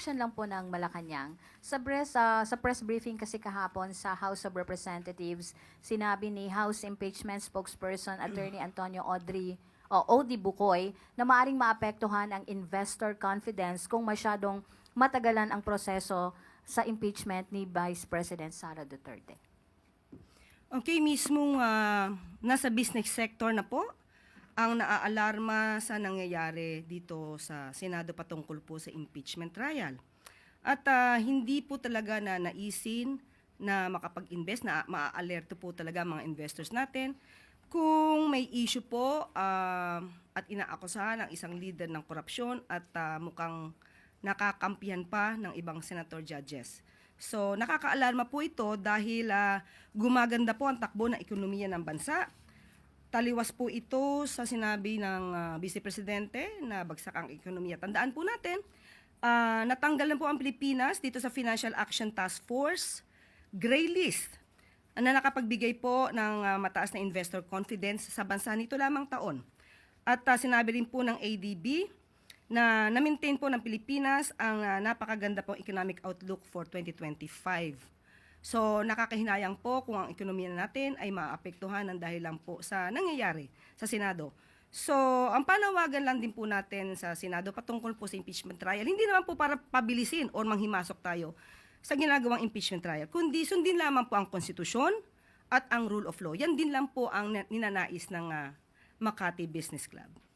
reaction lang po ng Malacanang. Sa press, ah, sa press briefing kasi kahapon sa House of Representatives, sinabi ni House Impeachment Spokesperson Attorney Antonio Audrey o Odi Bukoy na maaring maapektuhan ang investor confidence kung masyadong matagalan ang proseso sa impeachment ni Vice President Sara Duterte. Okay, mismong ah, nasa business sector na po ang naaalarma sa nangyayari dito sa Senado patungkol po sa impeachment trial. At ah, hindi po talaga na naisin na makapag-invest, na maa-alerto po talaga ang mga investors natin kung may issue po ah, at inaakusahan ng isang leader ng korupsyon at ah, mukhang nakakampihan pa ng ibang senator judges. So, nakakaalarma po ito dahil ah, gumaganda po ang takbo ng ekonomiya ng bansa. Taliwas po ito sa sinabi ng ah, Vice Presidente na bagsak ang ekonomiya. Tandaan po natin, ah, natanggal na po ang Pilipinas dito sa Financial Action Task Force gray list na nakapagbigay po ng ah, mataas na investor confidence sa bansa nito lamang taon. At ah, sinabi rin po ng ADB na na-maintain po ng Pilipinas ang ah, napakaganda pong economic outlook for 2025. So nakakahinayang po kung ang ekonomiya natin ay maapektuhan ng dahil lang po sa nangyayari sa Senado. So ang panawagan lang din po natin sa Senado patungkol po sa impeachment trial, hindi naman po para pabilisin o manghimasok tayo sa ginagawang impeachment trial, kundi sundin lamang po ang konstitusyon at ang rule of law. Yan din lang po ang na- ninanais ng ah, Makati Business Club.